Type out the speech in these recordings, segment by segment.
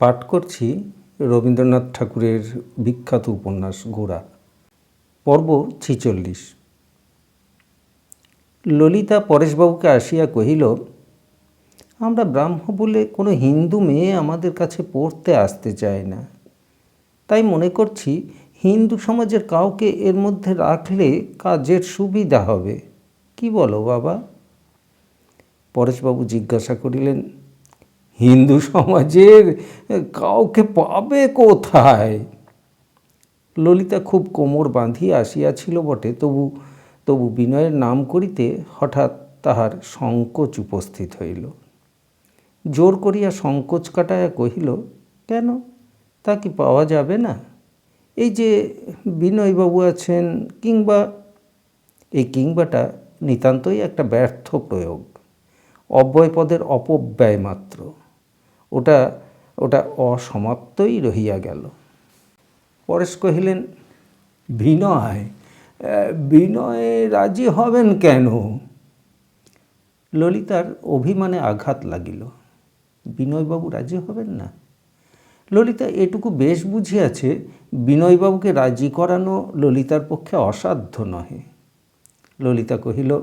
পাঠ করছি রবীন্দ্রনাথ ঠাকুরের বিখ্যাত উপন্যাস গোড়া। পর্ব ছিচল্লিশ। ললিতা পরেশবাবুকে আসিয়া কহিল, আমরা ব্রাহ্ম বলে কোনো হিন্দু মেয়ে আমাদের কাছে পড়তে আসতে চায় না। তাই মনে করছি হিন্দু সমাজের কাউকে এর মধ্যে রাখলে কাজের সুবিধা হবে। কি বলো বাবা? পরেশবাবু জিজ্ঞাসা করিলেন হিন্দু সমাজের কাউকে পাবে কোথায়? ললিতা খুব কোমর বাঁধিয়া আসিয়াছিল বটে, তবু তবু বিনয়ের নাম করিতে হঠাৎ তাহার সংকোচ উপস্থিত হইল। জোর করিয়া সংকোচ কাটাইয়া কহিল, কেন? তা কি পাওয়া যাবে না? এই যে বিনয়বাবু আছেন কিংবা এই কিংবাটা নিতান্তই একটা ব্যর্থ প্রয়োগ, অব্যয়পদের অপব্যয় মাত্র। ওটা ওটা অসমাপ্তই রহিয়া গেল। পরেশ কহিলেন, বিনয় বিনয়ে রাজি হবেন কেন? ললিতার অভিমানে আঘাত লাগিল। বিনয়বাবু রাজি হবেন না? ললিতা এটুকু বেশ বুঝিয়াছে, বিনয়বাবুকে রাজি করানো ললিতার পক্ষে অসাধ্য নহে। ললিতা কহিল,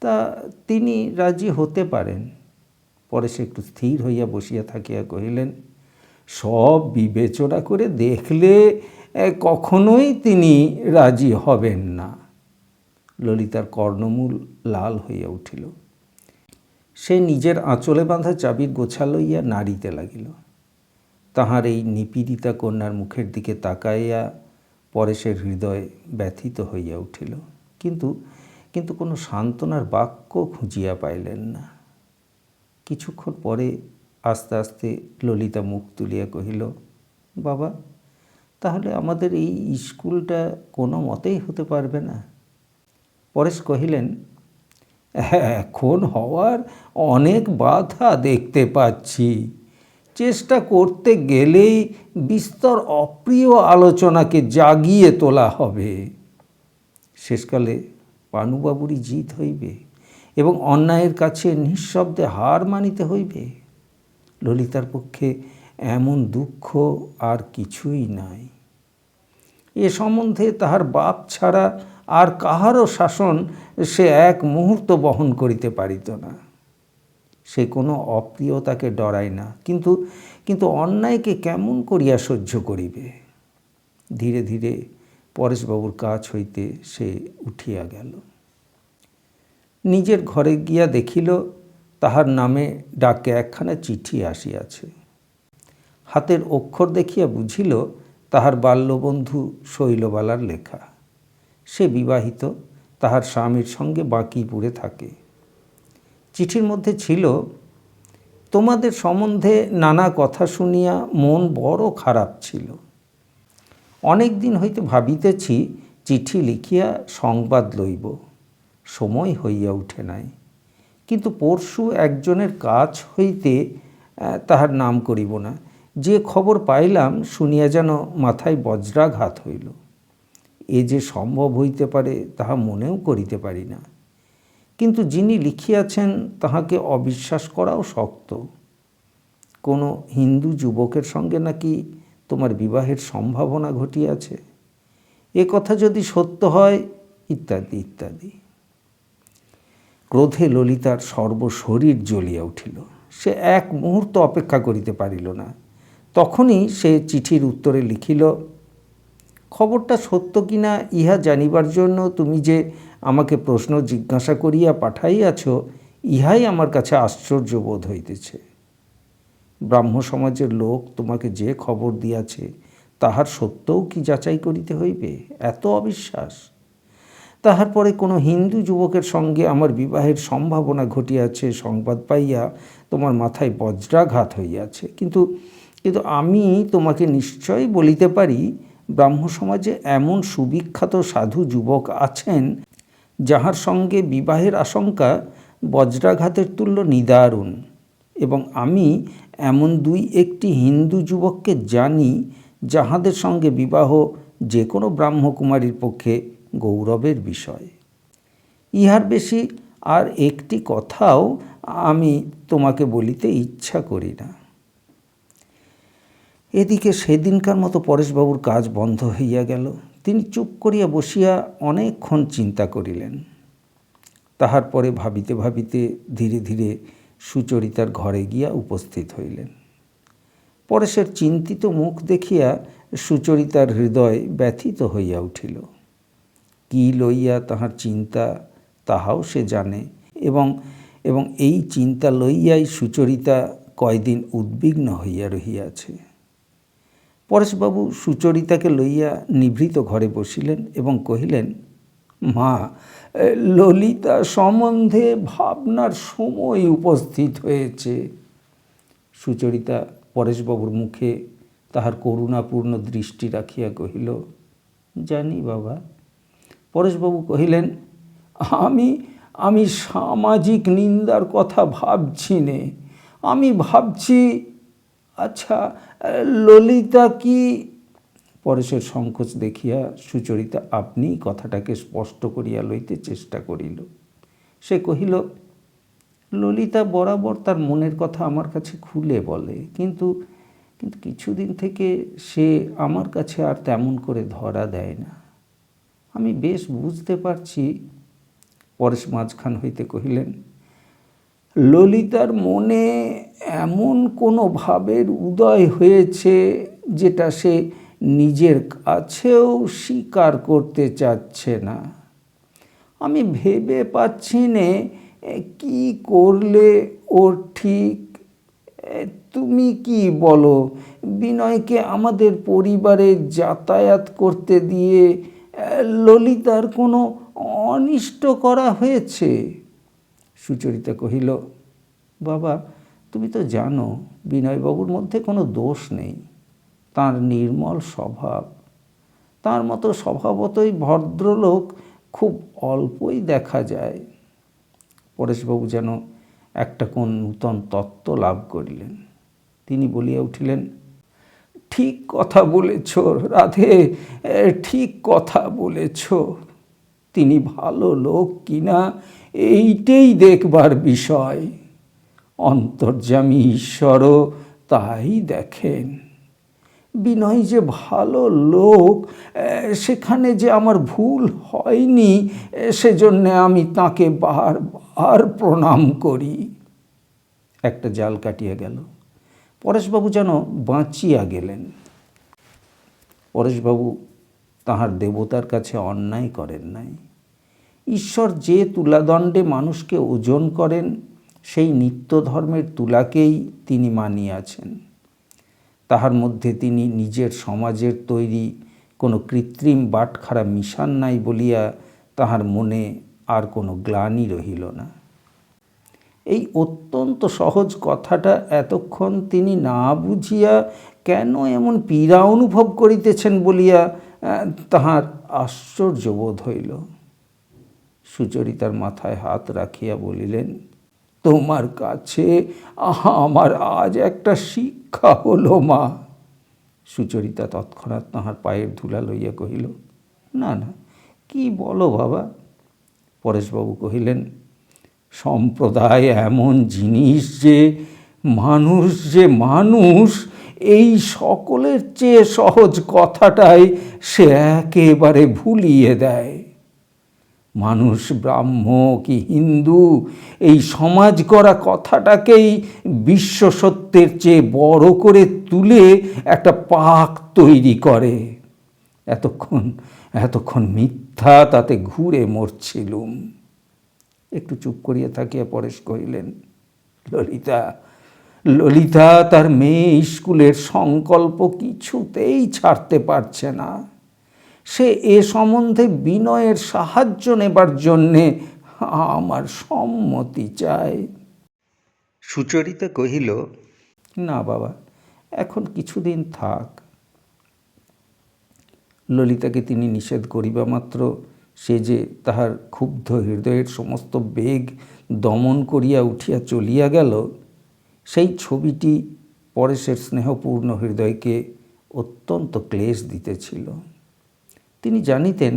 তা তিনি রাজি হতে পারেন। পরে সে একটু স্থির হইয়া বসিয়া থাকিয়া কহিলেন, সব বিবেচনা করে দেখলে কখনোই তিনি রাজি হবেন না। ললিতার কর্ণমূল লাল হইয়া উঠিল। সে নিজের আঁচলে বাঁধা চাবির গোছা লইয়া নাড়িতে লাগিল। তাহার এই নিপীড়িতা কন্যার মুখের দিকে তাকাইয়া পরেশের হৃদয় ব্যথিত হইয়া উঠিল। কিন্তু কিন্তু কোনো সান্ত্বনার বাক্য খুঁজিয়া পাইলেন না। কিছুক্ষণ পরে আস্তে আস্তে ললিতা মুখ তুলিয়া কহিল, বাবা, তাহলে আমাদের এই স্কুলটা কোনো মতেই হতে পারবে না? পরেশ কহিলেন, এখন হওয়ার অনেক বাধা দেখতে পাচ্ছি। চেষ্টা করতে গেলেই বিস্তর অপ্রিয় আলোচনাকে জাগিয়ে তোলা হবে। শেষকালে পানুবাবুরই জিত হইবে। এবং অন্যায়ের কাছে নিঃশব্দে হার মানিতে হইবে। ললিতার পক্ষে এমন দুঃখ আর কিছুই নাই। এ সম্বন্ধে তাহার বাপ ছাড়া আর কাহারও শাসন সে এক মুহূর্ত বহন করিতে পারিত না। সে কোনো অপ্রিয়তাকে ডরায় না, কিন্তু কিন্তু অন্যায়কে কেমন করিয়া সহ্য করিবে? ধীরে ধীরে পরেশবাবুর কাছ হইতে সে উঠিয়া গেল। নিজের ঘরে গিয়া দেখিল, তাহার নামে ডাকে একখানা চিঠি আসিয়াছে। হাতের অক্ষর দেখিয়া বুঝিল, তাহার বাল্যবন্ধু শৈলবালার লেখা। সে বিবাহিত, তাহার স্বামীর সঙ্গে বাঁকিপুরে থাকে। চিঠির মধ্যে ছিল, তোমাদের সম্বন্ধে নানা কথা শুনিয়া মন বড় খারাপ ছিল। অনেক দিন হইতে ভাবিতেছি, চিঠি লিখিয়া সংবাদ লইব। সময় হইয়া উঠে নাই। কিন্তু পরশু একজনের কাজ হইতে তাহার নাম করিব না। যে খবর পাইলাম, শুনিয়া যেন মাথায় বজ্রাঘাত হইল। এ যে সম্ভব হইতে পারে, তাহা মনেও করিতে পারি না। কিন্তু যিনি লিখিয়াছেন, তাহাকে অবিশ্বাস করাও শক্ত। কোনো হিন্দু যুবকের সঙ্গে নাকি তোমার বিবাহের সম্ভাবনা ঘটিয়াছে? এ কথা যদি সত্য হয়, ইত্যাদি ইত্যাদি। ক্রোধে ললিতার সর্বশরীর জ্বলিয়া উঠিল। সে এক মুহূর্ত অপেক্ষা করিতে পারিল না। তখনই সে চিঠির উত্তরে লিখিল, খবরটা সত্য কিনা ইহা জানিবার জন্য তুমি যে আমাকে প্রশ্ন জিজ্ঞাসা করিয়া পাঠাইয়াছ, ইহাই আমার কাছে আশ্চর্য বোধ হইতেছে। ব্রাহ্ম সমাজের লোক তোমাকে যে খবর দিয়াছে, তাহার সত্যও কি যাচাই করিতে হইবে? এত অবিশ্বাস। তাহার পরে কোনো হিন্দু যুবকের সঙ্গে আমার বিবাহের সম্ভাবনা ঘটিয়াছে, সংবাদ পাইয়া তোমার মাথায় বজ্রাঘাত হইয়াছে। কিন্তু কিন্তু আমি তোমাকে নিশ্চয়ই বলিতে পারি, ব্রাহ্ম সমাজে এমন সুবিখ্যাত সাধু যুবক আছেন, যাহার সঙ্গে বিবাহের আশঙ্কা বজ্রাঘাতের তুল্য নিদারুণ। এবং আমি এমন দুই একটি হিন্দু যুবককে জানি, যাহাদের সঙ্গে বিবাহ যে কোনো ব্রাহ্মকুমারীর পক্ষে গৌরবের বিষয়। ইহার বেশি আর একটি কথাও আমি তোমাকে বলিতে ইচ্ছা করি না। এদিকে সেদিনকার মতো পরেশবাবুর কাজ বন্ধ হইয়া গেল। তিনি চুপ করিয়া বসিয়া অনেকক্ষণ চিন্তা করিলেন। তাহার পরে ভাবিতে ভাবিতে ধীরে ধীরে সুচরিতার ঘরে গিয়া উপস্থিত হইলেন। পরেশের চিন্তিত মুখ দেখিয়া সুচরিতার হৃদয় ব্যথিত হইয়া উঠিল। কি লইয়া তাহার চিন্তা তাহাও সে জানে এবং এবং এই চিন্তা লইয়াই সুচরিতা কয়দিন উদ্বিগ্ন হইয়া রহিয়াছে। পরেশবাবু সুচরিতাকে লইয়া নিভৃত ঘরে বসিলেন এবং কহিলেন, মা, ললিতা সম্বন্ধে ভাবনার সময় উপস্থিত হয়েছে। সুচরিতা পরেশবাবুর মুখে তাহার করুণাপূর্ণ দৃষ্টি রাখিয়া কহিল, জানি বাবা পরেশবাবু কহিলেন, আমি আমি সামাজিক নিন্দার কথা ভাবছি নে। আমি ভাবছি আচ্ছা ললিতা কি? পরেশের সংকোচ দেখিয়া সুচরিতা আপনি কথাটাকে স্পষ্ট করিয়া লইতে চেষ্টা করিল। সে কহিল, ললিতা বরাবর তার মনের কথা আমার কাছে খুলে বলে, কিন্তু কিন্তু কিছুদিন থেকে সে আমার কাছে আর তেমন করে ধরা দেয় না। আমি বেশ বুঝতে পারছি। পরেশ মাঝখান হইতে কহিলেন, ললিতার মনে এমন কোনো ভাবের উদয় হয়েছে যেটা সে নিজের কাছেও স্বীকার করতে চাচ্ছে না। আমি ভেবে পাচ্ছি নে কি করলে ওর ঠিক? তুমি কি বলো? বিনয়কে আমাদের পরিবারে যাতায়াত করতে দিয়ে ললিতার কোনো অনিষ্ট করা হয়েছে? সুচরিতা কহিল, বাবা, তুমি তো জানো, বিনয়বাবুর মধ্যে কোনো দোষ নেই। তার নির্মল স্বভাব। তার মতো স্বভাবতই ভদ্রলোক খুব অল্পই দেখা যায়। পরেশবাবু যেন একটা কোন নূতন তত্ত্ব লাভ করিলেন। তিনি বলিয়া উঠিলেন ঠিক কথা বলেছ, রাধে ঠিক কথা বলেছ। তিনি ভালো লোক কিনা, এইটেই দেখবার বিষয়। অন্তর্যামী ঈশ্বরও তাই দেখেন। বিনয় যে ভালো লোক সেখানে যে আমার ভুল হয়নি সেজন্যে আমি তাকে বারবার প্রণাম করি। একটা জাল কাটিয়ে গেল। পরেশবাবু যেন বাঁচিয়া গেলেন। পরেশবাবু তাহার দেবতার কাছে অন্যায় করেন নাই। ঈশ্বর যে তুলাদণ্ডে মানুষকে ওজন করেন, সেই নিত্য ধর্মের তুলাকেই তিনি মানিয়াছেন। তাহার মধ্যে তিনি নিজের সমাজের তৈরি কোনো কৃত্রিম বাটখারা মিশান নাই বলিয়া তাহার মনে আর কোনো গ্লানি রহিল না। এই অত্যন্ত সহজ কথাটা এতক্ষণ তিনি না বুঝিয়া কেন এমন পীড়া অনুভব করিতেছেন বলিয়া তাহার আশ্চর্যবোধ হইল। সুচরিতার মাথায় হাত রাখিয়া বলিলেন তোমার কাছে আহা, আমার আজ একটা শিক্ষা হলো মা। সুচরিতা তৎক্ষণাৎ তাহার পায়ের ধুলা লইয়া কহিল না না কি বলো বাবা? পরেশবাবু কহিলেন সম্প্রদায় এমন জিনিস যে মানুষ যে মানুষ, এই সকলের চেয়ে সহজ কথাটাই সে একেবারে ভুলিয়ে দেয়। মানুষ ব্রাহ্ম কি হিন্দু, এই সমাজ করা কথাটাকেই বিশ্ব সত্যের চেয়ে বড় করে তুলে একটা পাক তৈরি করে। এতক্ষণ এতক্ষণ মিথ্যা তাতে ঘুরে মরছিলুম। একটু চুপ করিয়া থাকিয়া পরেশ কহিলেন ললিতা ললিতা তার মেয়ে স্কুলের সংকল্প কিছুতেই ছাড়তে পারছে না। সে এ সম্বন্ধে বিনয়ের সাহায্য নেবার জন্যে আমার সম্মতি চায়। সুচরিতা কহিল না বাবা এখন কিছুদিন থাক। ললিতাকে তিনি নিষেধ করিবা মাত্র সে যে তাহার ক্ষুব্ধ হৃদয়ের সমস্ত বেগ দমন করিয়া উঠিয়া চলিয়া গেল, সেই ছবিটি পরেশের স্নেহপূর্ণ হৃদয়কে অত্যন্ত ক্লেশ দিতেছিল। তিনি জানিতেন,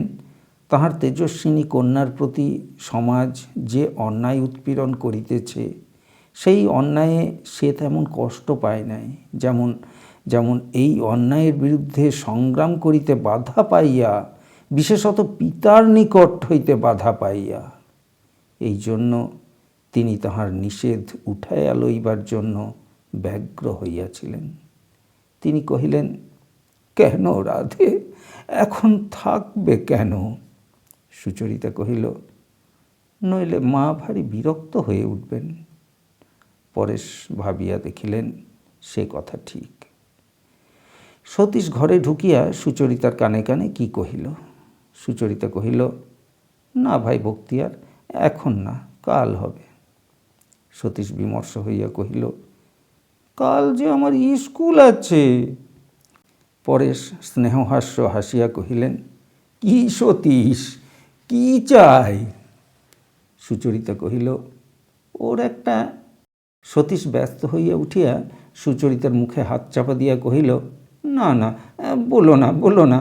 তাহার তেজস্বিনী কন্যার প্রতি সমাজ যে অন্যায় উৎপীড়ন করিতেছে, সেই অন্যায়ে সে তেমন কষ্ট পায় নাই। যেমন যেমন এই অন্যায়ের বিরুদ্ধে সংগ্রাম করিতে বাধা পাইয়া বিশেষত পিতার নিকট হইতে বাধা পাইয়া, এই জন্য তিনি তাহার নিষেধ উঠাইয়া লইবার জন্য ব্যগ্র হইয়াছিলেন। তিনি কহিলেন, কেন রাধে? এখন থাকবে কেন? সুচরিতা কহিল, নইলে মা ভারী বিরক্ত হয়ে উঠবেন। পরেশ ভাবিয়া দেখিলেন, সে কথা ঠিক। সতীশ ঘরে ঢুকিয়া সুচরিতার কানে কানে কি কহিল? সুচরিতা কহিল, না ভাই বক্তিয়ার, এখন না, কাল হবে। সতীশ বিমর্ষ হইয়া কহিল, কাল যে আমার স্কুল আছে। পরেশ স্নেহহাস্য হাসিয়া কহিলেন, কি সতীশ, কি চাই? সুচরিতা কহিল, ওর একটা সতীশ ব্যস্ত হইয়া উঠিয়া সুচরিতার মুখে হাত চাপা দিয়া কহিল, না না, বলো না বলো না।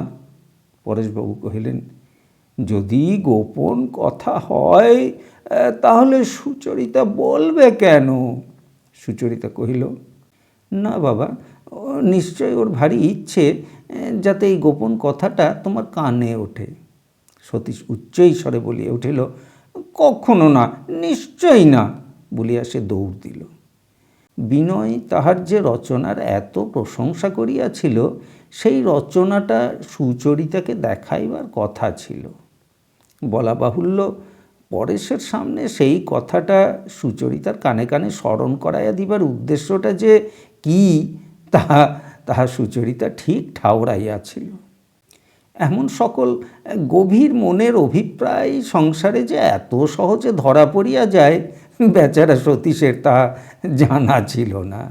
পরেশবাবু কহিলেন, যদি গোপন কথা হয় তাহলে সুচরিতা বলবে কেন? সুচরিতা কহিল, না বাবা নিশ্চয় ওর ভারী ইচ্ছে যাতে এই গোপন কথাটা তোমার কানে ওঠে। সতীশ উচ্চই স্বরে বলিয়া উঠিল, কখনো না, নিশ্চয়ই না, বলিয়া সে দৌড় দিল। বিনয় তাহার যে রচনার এত প্রশংসা করিয়াছিল, সেই রচনাটা সুচরিতাকে দেখাইবার কথা ছিল। বলা বাহুল্য, পরেশের সামনে সেই কথাটা সুচরিতার কানে কানে স্মরণ করাইয়া দিবার উদ্দেশ্যটা যে কি তাহা তাহা সুচরিতা ঠিক ঠাউরাইয়াছিল এমন সকল গভীর মনের অভিপ্রায় সংসারে যে এত সহজে ধরা পড়িয়া যায় বেচারা সতীশের তা জানা ছিল না